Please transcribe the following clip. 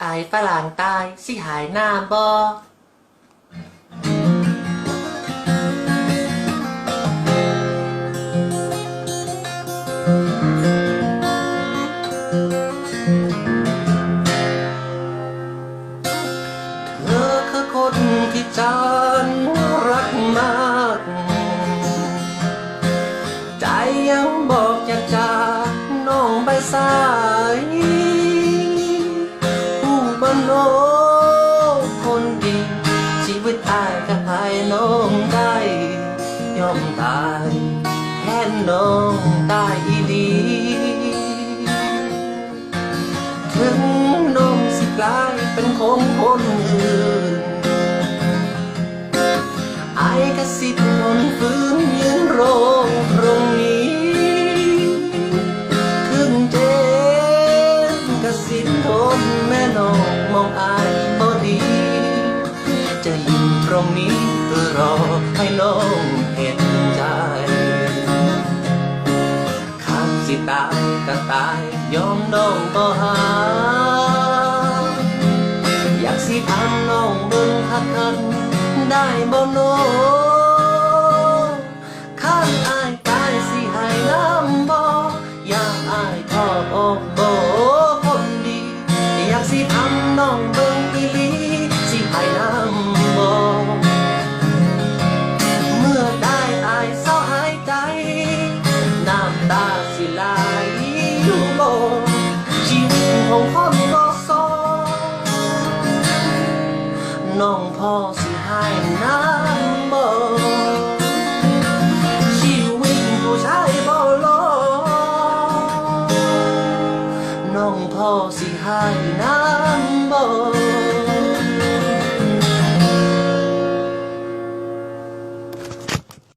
ไอายฝรั่งตายสิหายหน้าบอเธอคือคนที่ฉันรักมาก ใจยังบอกอยากจากน้องไปสาย อมตายแทนน้องตายอีดี ถึงน้องสิกลายเป็นของคนอื่นไอ้กสิทนนฟื้นยืนโรงตรงนี้ถึงเจ็บกสิทนแม่น้องมองอายบ่ดีจะอ ตรงนี้เพื่อรอให้น้องเห็นใจข้าสิตายก็ตายยอมน้องก็หา อยากสิทำน้องเบิ่งคักคันได้บ่โนข้านอายตายสิให้น้ำบ่อยากอายทอดอกบ่ น้ำตาสิไหลอยู่บ่ชีวิตของคนก็ซอน้องพ่อสิ